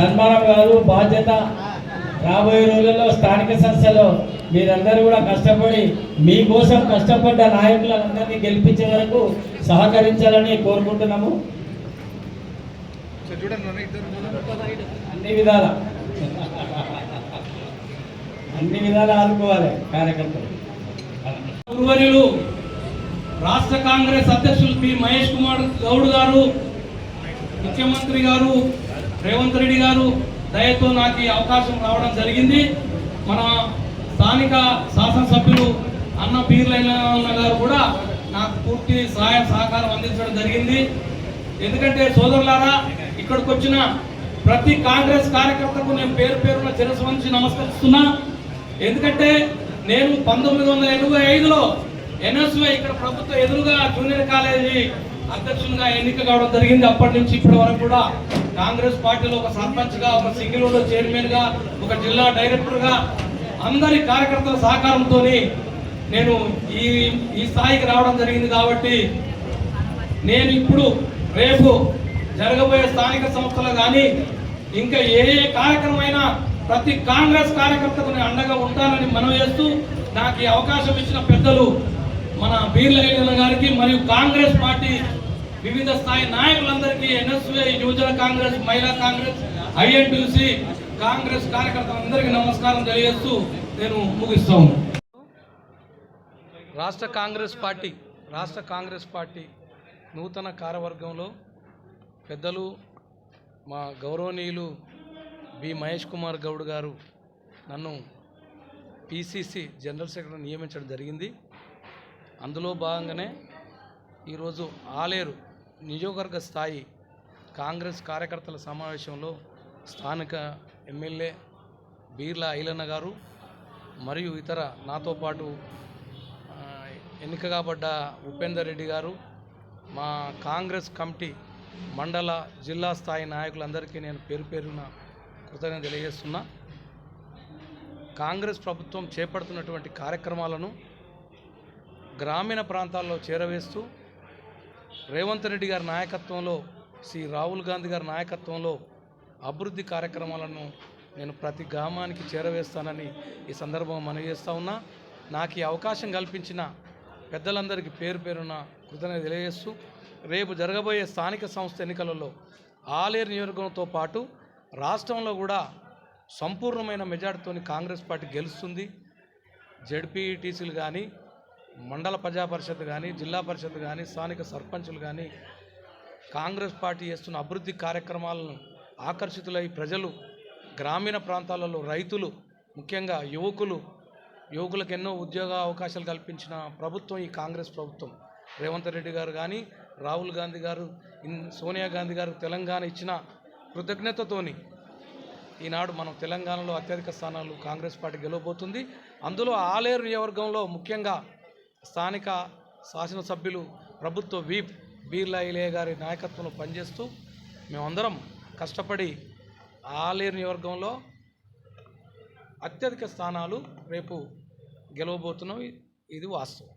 సన్మానం కాదు బాధ్యత. రాబోయే రోజుల్లో స్థానిక సంస్థలో మీరందరూ కూడా కష్టపడి మీకోసం కష్టపడ్డ నాయకులందరినీ గెలిపించే వరకు సహకరించాలని కోరుకుంటున్నాము. అన్ని విధాల. అన్ని విధాలు ఆదుకోవాలి కార్యకర్తలు. రాష్ట్ర కాంగ్రెస్ అధ్యక్షులు పి మహేష్ కుమార్ గౌడ్ గారు ముఖ్యమంత్రి గారు రేవంత్ రెడ్డి గారు దయతో నాకు ఈ అవకాశం రావడం జరిగింది. మన స్థానిక శాసనసభ్యులు అన్న పీర్లైన గారు కూడా నాకు పూర్తి సహాయ సహకారం అందించడం జరిగింది. ఎందుకంటే సోదరులారా ఇక్కడికి వచ్చిన ప్రతి కాంగ్రెస్ కార్యకర్తకు నేను పేరు పేరున శిరస్సు నమస్కరిస్తున్నా. ఎందుకంటే నేను పంతొమ్మిది వందల ఎనభై ఐదులో ఎన్ఎస్వై ఇక్కడ ప్రభుత్వ ఎదురుగా జూనియర్ కాలేజీ అధ్యక్షులుగా ఎన్నిక కావడం జరిగింది. అప్పటి నుంచి ఇప్పటి వరకు కూడా కాంగ్రెస్ పార్టీలో ఒక సర్పంచ్గా ఒక సింగిల్ చైర్మన్గా చైర్మన్గా ఒక జిల్లా డైరెక్టర్గా అందరి కార్యకర్తల సహకారంతో నేను ఈ ఈ స్థాయికి రావడం జరిగింది కాబట్టి నేను ఇప్పుడు రేపు జరగబోయే స్థానిక సంస్థలు కానీ ఇంకా ఏ ఏ కార్యక్రమం ప్రతి కాంగ్రెస్ కార్యకర్తకు నేను అండగా ఉంటానని మనం చేస్తూ నాకు ఈ అవకాశం ఇచ్చిన పెద్దలు మన బీర్ల గారికి మరియు కాంగ్రెస్ పార్టీ వివిధ స్థాయి నాయకులందరికీ ఎన్ఎస్వై యువజన కాంగ్రెస్ మహిళా కాంగ్రెస్ ఐఎన్టీసీ కాంగ్రెస్ కార్యకర్తలందరికీ నమస్కారం తెలియజేస్తూ నేను ముగిస్తాను రాష్ట్ర కాంగ్రెస్ పార్టీ రాష్ట్ర కాంగ్రెస్ పార్టీ నూతన కార్యవర్గంలో పెద్దలు మా గౌరవనీయులు బి మహేష్ కుమార్ గౌడ్ గారు నన్ను పిసిసి జనరల్ సెక్రటరీ నియమించడం జరిగింది. అందులో భాగంగానే ఈరోజు ఆలేరు నియోజకవర్గ స్థాయి కాంగ్రెస్ కార్యకర్తల సమావేశంలో స్థానిక ఎమ్మెల్యే బీర్లా ఐలన్న గారు మరియు ఇతర నాతో పాటు ఆ, ఎన్నిక కాబడ్డ ఉపేందర్ రెడ్డి గారు మా కాంగ్రెస్ కమిటీ మండల జిల్లా స్థాయి నాయకులందరికీ నేను పేరు పేరున కృతజ్ఞత తెలియజేస్తున్నా. కాంగ్రెస్ ప్రభుత్వం చేపడుతున్నటువంటి కార్యక్రమాలను గ్రామీణ ప్రాంతాల్లో చేరవేస్తూ రేవంత్ రెడ్డి గారి నాయకత్వంలో శ్రీ రాహుల్ గాంధీ గారి నాయకత్వంలో అభివృద్ధి కార్యక్రమాలను నేను ప్రతి గ్రామానికి చేరవేస్తానని ఈ సందర్భంగా మనవి చేస్తా ఉన్నా. నాకు ఈ అవకాశం కల్పించిన పెద్దలందరికీ పేరు పేరున కృతజ్ఞత తెలియజేస్తూ రేపు జరగబోయే స్థానిక సంస్థ ఎన్నికలలో ఆలేరు నియోజకవర్గంతో పాటు రాష్ట్రంలో కూడా సంపూర్ణమైన మెజార్టీతో కాంగ్రెస్ పార్టీ గెలుస్తుంది. జడ్పీటీసీలు కానీ మండల ప్రజా పరిషత్ కానీ జిల్లా పరిషత్ కానీ స్థానిక సర్పంచులు కానీ కాంగ్రెస్ పార్టీ చేస్తున్న అభివృద్ధి కార్యక్రమాలను ఆకర్షితులై ప్రజలు గ్రామీణ ప్రాంతాలలో రైతులు ముఖ్యంగా యువకులు యువకులకు ఎన్నో ఉద్యోగ అవకాశాలు కల్పించిన ప్రభుత్వం ఈ కాంగ్రెస్ ప్రభుత్వం. రేవంత్ రెడ్డి గారు కానీ రాహుల్ గాంధీ గారు సోనియా గాంధీ గారు తెలంగాణ ఇచ్చిన కృతజ్ఞతతోని ఈనాడు మనం తెలంగాణలో అత్యధిక స్థానాలు కాంగ్రెస్ పార్టీ గెలవబోతుంది. అందులో ఆలేరు నియోజకవర్గంలో ముఖ్యంగా స్థానిక శాసనసభ్యులు ప్రభుత్వ వీప్ బీర్లా ఇలే గారి నాయకత్వంలో పనిచేస్తూ మేమందరం కష్టపడి ఆలేరు నియోజకవర్గంలో అత్యధిక స్థానాలు రేపు గెలవబోతున్నాం. ఇది వాస్తవం.